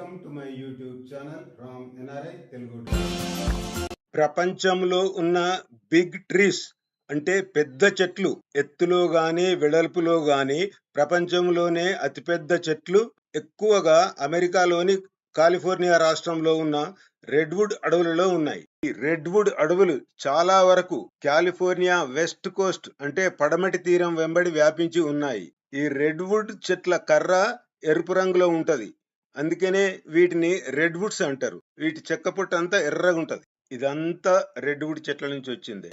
Welcome to my YouTube channel Ram NRI Telugu ప్రపంచంలో ఉన్న big trees అంటే పెద్ద చెట్లు ఎత్తులో గాని వెడల్పులో గాని ప్రపంచంలోనే అతిపెద్ద చెట్లు. ఎక్కువగా అమెరికాలోని కాలిఫోర్నియా రాష్ట్రంలో ఉన్న రెడ్వుడ్ అడవులలో ఉన్నాయి. ఈ రెడ్వుడ్ అడవులు చాలా వరకు కాలిఫోర్నియా వెస్ట్ కోస్ట్ అంటే పడమటి తీరం వెంబడి వ్యాపించి ఉన్నాయి. ఈ రెడ్వుడ్ చెట్ల కర్ర ఎరుపు రంగులో ఉంటది. అందుకనే వీటిని రెడ్వుడ్స్ అంటారు. వీటి చెక్క పొట్టు అంతా ఎర్రగా ఉంటుంది. ఇదంతా రెడ్వుడ్ చెట్ల నుంచి వచ్చింది.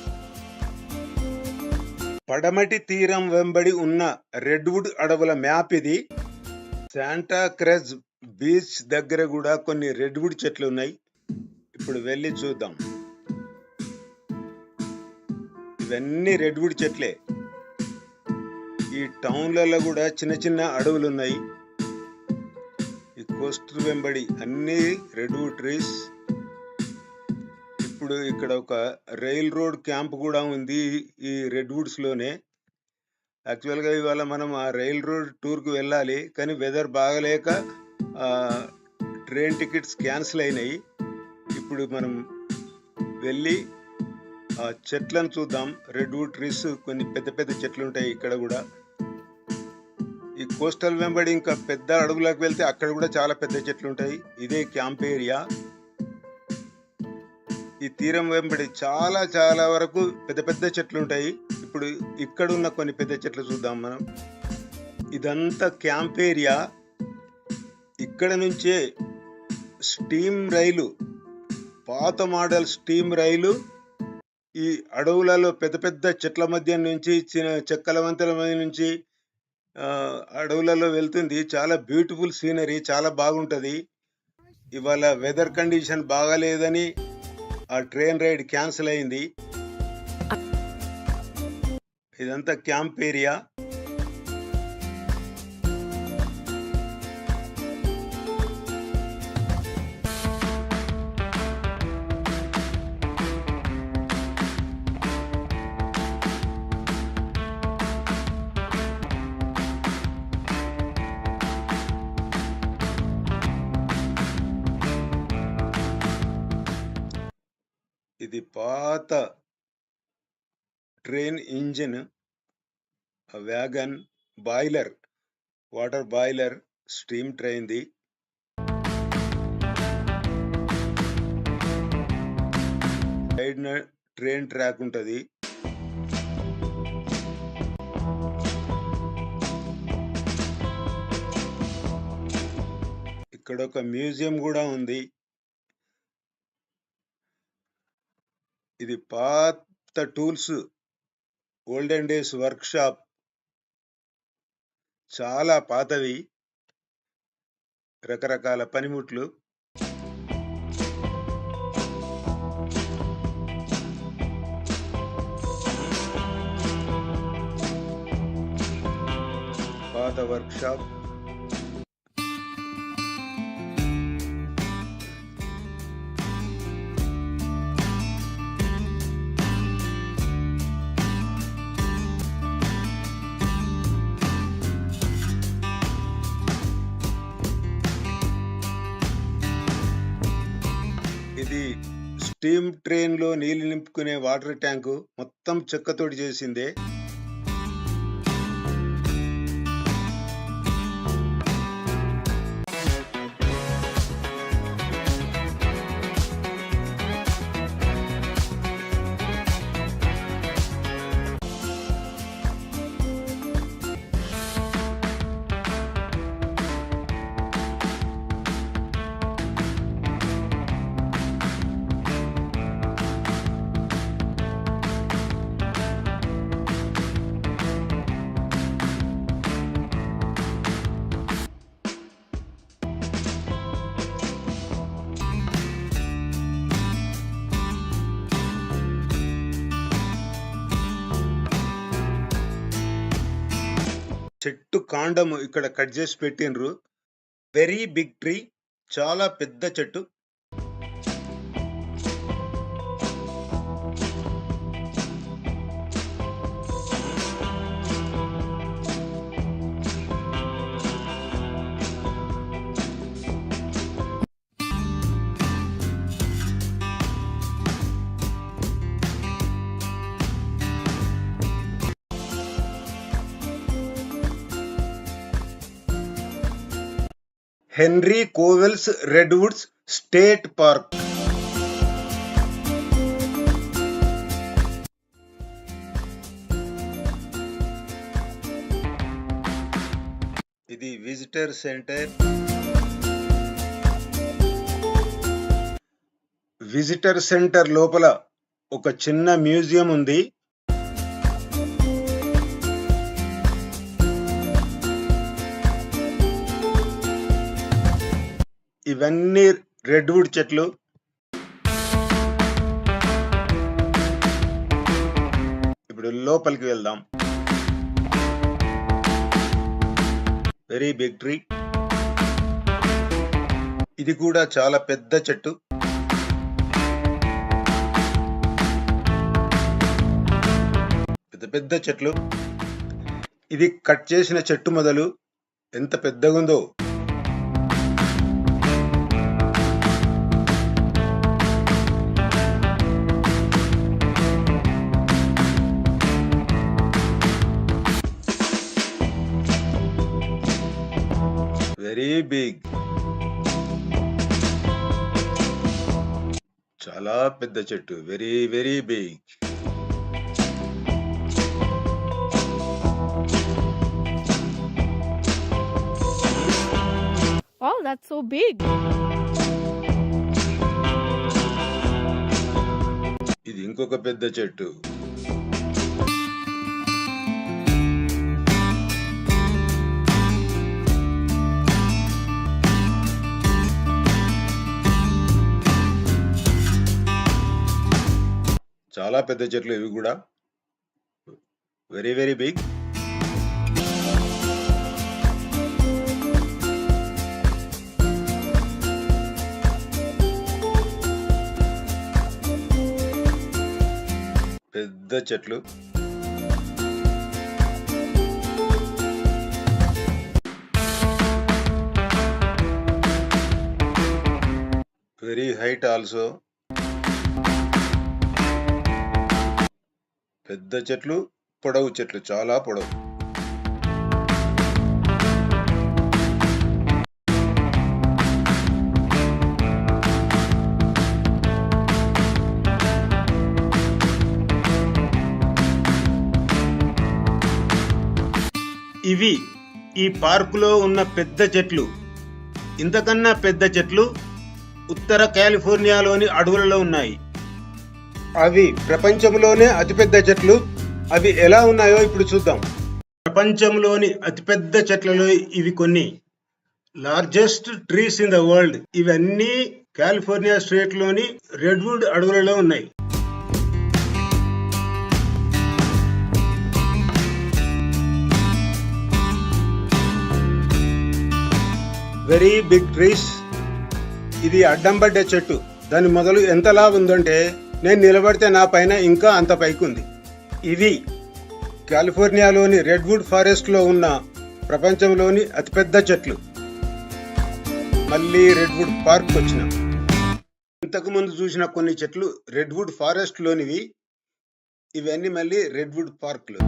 పడమటి తీరం వెంబడి ఉన్న రెడ్వుడ్ అడవుల మ్యాప్ ఇది. శాంటా క్రెజ్ బీచ్ దగ్గర కూడా కొన్ని రెడ్ వుడ్ చెట్లు ఉన్నాయి. ఇప్పుడు వెళ్ళి చూద్దాం. ఇవన్నీ రెడ్వుడ్ చెట్లే. ఈ టౌన్లలో కూడా చిన్న చిన్న అడవులు ఉన్నాయి. కోస్ట్ వెంబడి అన్ని రెడ్వుడ్ ట్రీస్. ఇప్పుడు ఇక్కడ ఒక రైల్ రోడ్ క్యాంప్ కూడా ఉంది ఈ రెడ్వుడ్స్లోనే యాక్చువల్గా ఇవాళ మనం ఆ రైల్ రోడ్ టూర్కి వెళ్ళాలి కానీ వెదర్ బాగలేక ట్రైన్ టికెట్స్ క్యాన్సిల్ అయినాయి. ఇప్పుడు మనం వెళ్ళి ఆ చెట్లను చూద్దాం. రెడ్వుడ్ ట్రీస్ కొన్ని పెద్ద పెద్ద చెట్లు ఉంటాయి ఇక్కడ కూడా. ఈ కోస్టల్ వెంబడి ఇంకా పెద్ద అడవులకు వెళ్తే అక్కడ కూడా చాలా పెద్ద చెట్లు ఉంటాయి. ఇదే క్యాంప్ ఏరియా. ఈ తీరం వెంబడి చాలా చాలా వరకు పెద్ద పెద్ద చెట్లు ఉంటాయి. ఇప్పుడు ఇక్కడ ఉన్న కొన్ని పెద్ద చెట్లు చూద్దాం మనం. ఇదంతా క్యాంప్ ఏరియా. ఇక్కడ నుంచే స్టీమ్ రైలు పాత మోడల్ స్టీమ్ రైలు ఈ అడవులలో పెద్ద పెద్ద చెట్ల మధ్య నుంచి చిన్న చెక్కల వంతెల మధ్య నుంచి అడవులలో వెళ్తుంది. చాలా బ్యూటిఫుల్ సీనరీ చాలా బాగుంటుంది. ఇవాళ వెదర్ కండిషన్ బాగాలేదని ఆ ట్రైన్ రైడ్ క్యాన్సిల్ అయింది. ఇదంతా క్యాంప్ ఏరియా ఇది పాత train engine wagon boiler water boiler steam ట్రైన్ది. Side train track ఉంటది. ఇక్కడ ఒక మ్యూజియం కూడా ఉంది. ఇది పాత tools olden days workshop చాలా పాతవి. రకరకాల పనిముట్లు. పాత వర్క్ స్టీమ్ ట్రైన్లో నీళ్ళు నింపుకునే వాటర్ ట్యాంకు మొత్తం చెక్కతోటి చేసిందే. చెట్టు కాండము ఇక్కడ కట్ చేసి పెట్టిండ్రు. వెరీ బిగ్ ట్రీ చాలా పెద్ద చెట్టు. Henry Cowell Redwoods state park. ఇది విజిటర్ సెంటర్. విజిటర్ సెంటర్ లోపల ఒక చిన్న మ్యూజియం ఉంది. ఇవన్నీ రెడ్వుడ్ చెట్లు. ఇప్పుడు లోపలికి వెళ్దాం. వెరీ బిగ్ ట్రీ ఇది కూడా చాలా పెద్ద చెట్టు. పెద్ద పెద్ద చెట్లు. ఇది కట్ చేసిన చెట్టు మొదలు ఎంత పెద్దగుందో వెరీ బిగ్ చాలా పెద్ద చెట్టు. Very very big Wow, that's so big. ఇది ఇంకొక పెద్ద చెట్టు. చాలా పెద్ద చెట్లు ఇవి కూడా. వెరీ వెరీ బిగ్ పెద్ద చెట్లు. వెరీ హైట్ ఆల్సో పెద్ద చెట్లు పొడవు చెట్లు చాలా పొడవు. ఇవి ఈ పార్కులో ఉన్న పెద్ద చెట్లు. ఇంతకన్నా పెద్ద చెట్లు ఉత్తర కాలిఫోర్నియాలోని అడవులలో ఉన్నాయి. అవి ప్రపంచంలోనే అతిపెద్ద చెట్లు. అవి ఎలా ఉన్నాయో ఇప్పుడు చూద్దాం. ప్రపంచంలోని అతిపెద్ద చెట్లలో ఇవి కొన్ని. Largest trees in the world ఇవన్నీ కాలిఫోర్నియా స్టేట్లోని రెడ్వుడ్ అడవులలో ఉన్నాయి. వెరీ బిగ్ ట్రీస్ ఇది అడ్డంబడ్డ చెట్టు. దాని మొదలు ఎంతలా ఉందంటే నేను నిలబడితే నా పైన ఇంకా అంత పైకి ఉంది ఇది కాలిఫోర్నియాలోని రెడ్వుడ్ ఫారెస్ట్లో ఉన్న ప్రపంచంలోని అతిపెద్ద చెట్లు. మళ్ళీ రెడ్వుడ్ పార్క్ వచ్చినాం. ఇంతకుముందు చూసిన కొన్ని చెట్లు రెడ్వుడ్ ఫారెస్ట్లోనివి. ఇవన్నీ మళ్ళీ రెడ్వుడ్ పార్క్లు.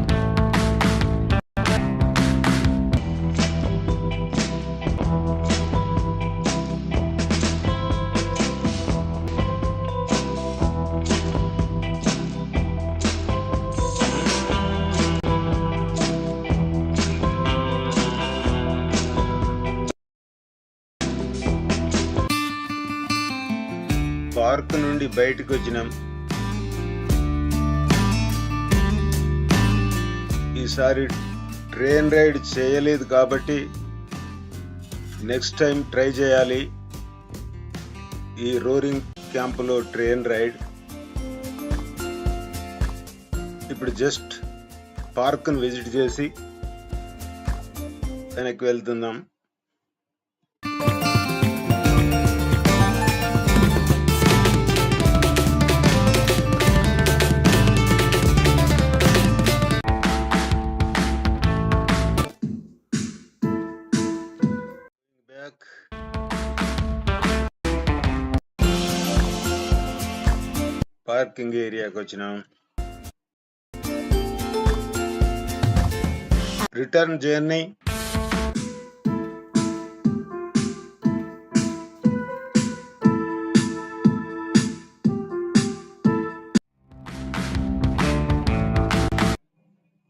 బయటకు వచ్చినాం. ఈసారి ట్రైన్ రైడ్ చేయలేదు కాబట్టి నెక్స్ట్ టైం ట్రై చేయాలి. ఈ రోరింగ్ క్యాంపులో ట్రైన్ రైడ్. ఇప్పుడు జస్ట్ పార్క్ను విజిట్ చేసి వెనక్కి వెళ్తున్నాం. पारकिंग एचा return journey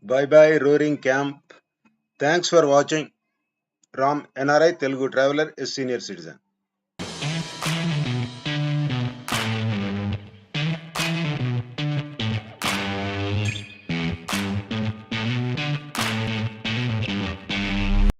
bye bye roaring camp thanks for watching Ram NRI Telugu traveller a senior citizen